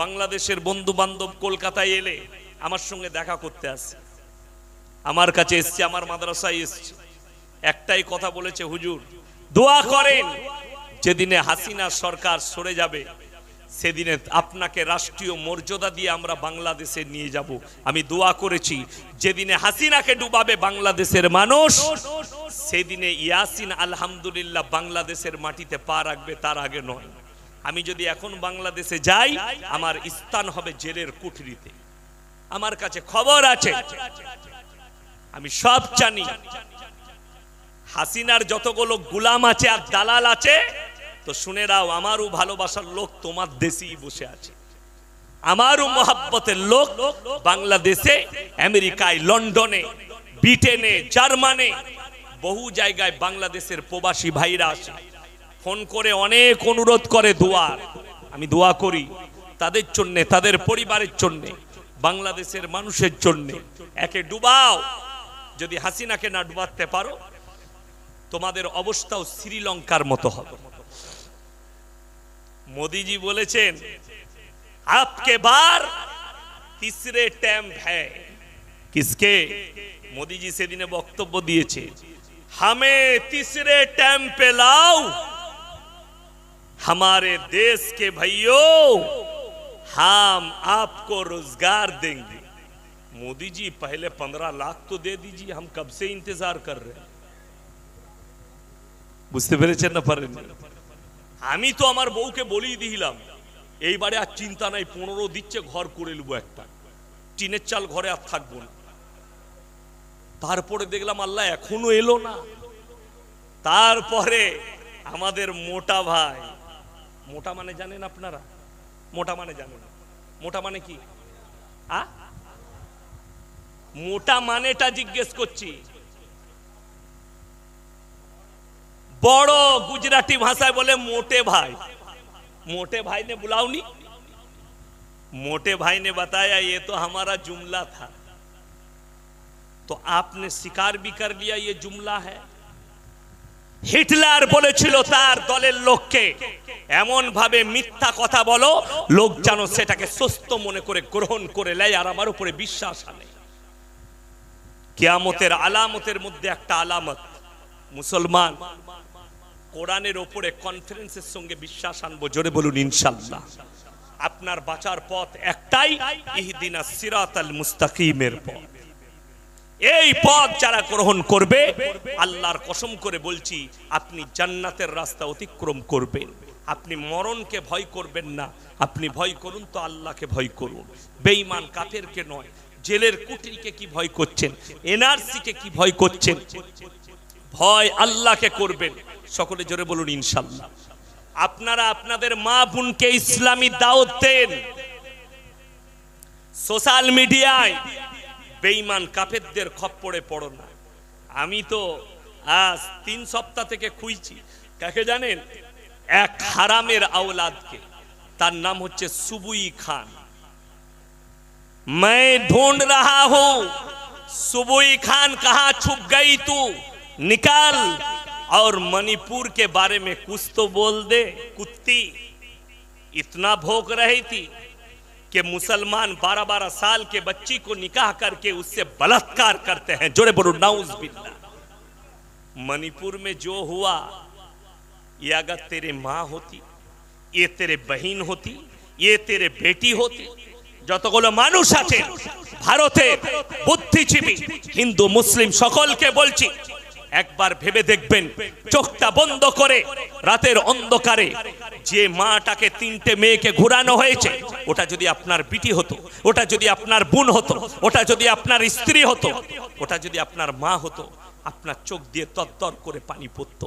বাংলাদেশের বন্ধু বান্ধব কলকাতায় এলে আমার সঙ্গে দেখা করতে আসে আমার কাছে এসছে, আমার মাদ্রাসায় এসছে। একটাই কথা বলেছে হুজুর, দোয়া করেন, যেদিনে হাসিনা সরকার সরে যাবে, সেদিনে আপনাকে রাষ্ট্রীয় মর্যাদা দিয়ে আমরা বাংলাদেশে নিয়ে যাব। আমি দোয়া করেছি, যেদিনে হাসিনাকে ডুবাবে বাংলাদেশের মানুষ, সেদিনে ইয়াসিন আলহামদুলিল্লাহ বাংলাদেশের মাটিতে পা রাখবে, তার আগে নয়। আমি যদি এখন বাংলাদেশে যাই, আমার স্থান হবে জেলের কুঠরিতে। আমার কাছে খবর আছে, আমি সব জানি। হাসিনার যতগুলো গুলাম আছে আর দালাল আছে, তো শুনে রাও আমারও ভালোবাসার লোক তোমার দেশেই বসে আছে। আমারও মহাব্বতের লোক বাংলাদেশে, আমেরিকায়, লন্ডনে, ব্রিটেনে, জার্মানে, বহু জায়গায় বাংলাদেশের প্রবাসী ভাইরা আসে ফোন করে অনেক অনুরোধ করে দোয়ার আমি দোয়া করি তাদের জন্যে, তাদের পরিবারের জন্যে, বাংলাদেশের মানুষের জন্যে। একে ডুবাও, যদি হাসিনাকে না ডুবাতে পারো, তোমাদের অবস্থাও শ্রীলঙ্কার মতো হবে। মোদিজি বলেছেন, আপকে বার তিসরে ট্যাম্প হ্যায়। কিসকে? মোদিজি সেদিনে বক্তব্য দিয়েছে, হামে তিসরে ট্যাম্পে লাও हमारे देश के भाइयों हम आपको रोजगार देंगे मोदी जी पहले पंद्रह लाख तो दे दीजिए हम कब से इंतजार कर रहे हैं বুঝতে পেরেছেন না পারেন আমি তো আমার বউকে বলেই দিলাম এইবারে আর চিন্তা নাই পনেরো দিচ্ছে ঘর করে নেবো একটা টিনের চাল ঘরে আর থাকবো না তারপরে দেখলাম আল্লাহ এখনো এলো না তারপরে আমাদের মোটা ভাই मोटा मान जान अपनारा? मोटा मान जान मोटा मान कि? मोटा मान जिज्ञेस कर बड़ गुजराती भाषा बोले मोटे भाई। मोटे भाई ने बुलाओ नहीं मोटे भाई ने बताया, ये तो हमारा जुमला था। तो आपने शिकार भी कर लिया, ये जुमला है। হিটলার বলেছিল তার দলের লোককে এমন ভাবে মিথ্যা কথা বলো, লোক যেন সেটাকে সুস্থ মনে করে গ্রহণ করে নেয় আর আমার উপরে বিশ্বাস আনে। কিয়ামতের আলামতের মধ্যে একটা আলামত, মুসলমান কোরআনের ওপরে কনফারেন্সের সঙ্গে বিশ্বাস আনব, জোরে বলুন ইনশাল্লাহ আপনার বাঁচার পথ একটাই, ইহদিনা সিরাত আল মুস্তাকিমের পথ। এই পথ যারা গ্রহণ করবে, আল্লাহর কসম করে বলছি, আপনি জান্নাতের রাস্তা অতিক্রম করবেন। আপনি মরণকে ভয় করবেন না। আপনি ভয় করুন তো আল্লাহকে ভয় করুন। বেঈমান কাফেরকে নয়, জেলের কুটিরকে কি ভয় করছেন? এনআরসিকে কি ভয় করছেন? ভয় আল্লাহকে করবেন। সকলে জোরে বলুন ইনশাল্লাহ আপনারা আপনাদের মা বোনকে ইসলামী দাওয়াত দেন। সোশ্যাল মিডিয়ায় বেঈমান কাফেরদের খপ্পরে পড়ো না আমি তো আজ তিন সপ্তাহ থেকে খুঁজছি কাকে জানেন এক হারামের আওলাদকে তার নাম হচ্ছে সুবুই খান मैं ढूंढ रहा हूं सुबुई खान कहा छुप गई तू निकाल और मणिपुर के बारे में कुछ तो बोल दे कुत्ती इतना भोग रही थी कि मुसलमान 12-12 साल के बच्ची को निकाह करके उससे बलात्कार करते हैं जोड़े बोलो नाउज बिल्ला मणिपुर में जो हुआ ये अगर तेरे माँ होती ये तेरे बहन होती ये तेरे बेटी होती যতগুলো মানুষ আছে ভারতে বুদ্ধিজীবী হিন্দু মুসলিম সকলকে বলছি একবার ভেবে দেখবেন চোখটা বন্ধ করে রাতের অন্ধকারে যে মাটাকে তিনটে মেয়েকে ঘুরানো হয়েছে, ওটা যদি আপনার বিটি হতো, ওটা যদি আপনার বোন হতো, ওটা যদি আপনার স্ত্রী হতো, ওটা যদি আপনার মা হতো, আপনার চোখ দিয়ে তত্তর করে পানি পড়তো।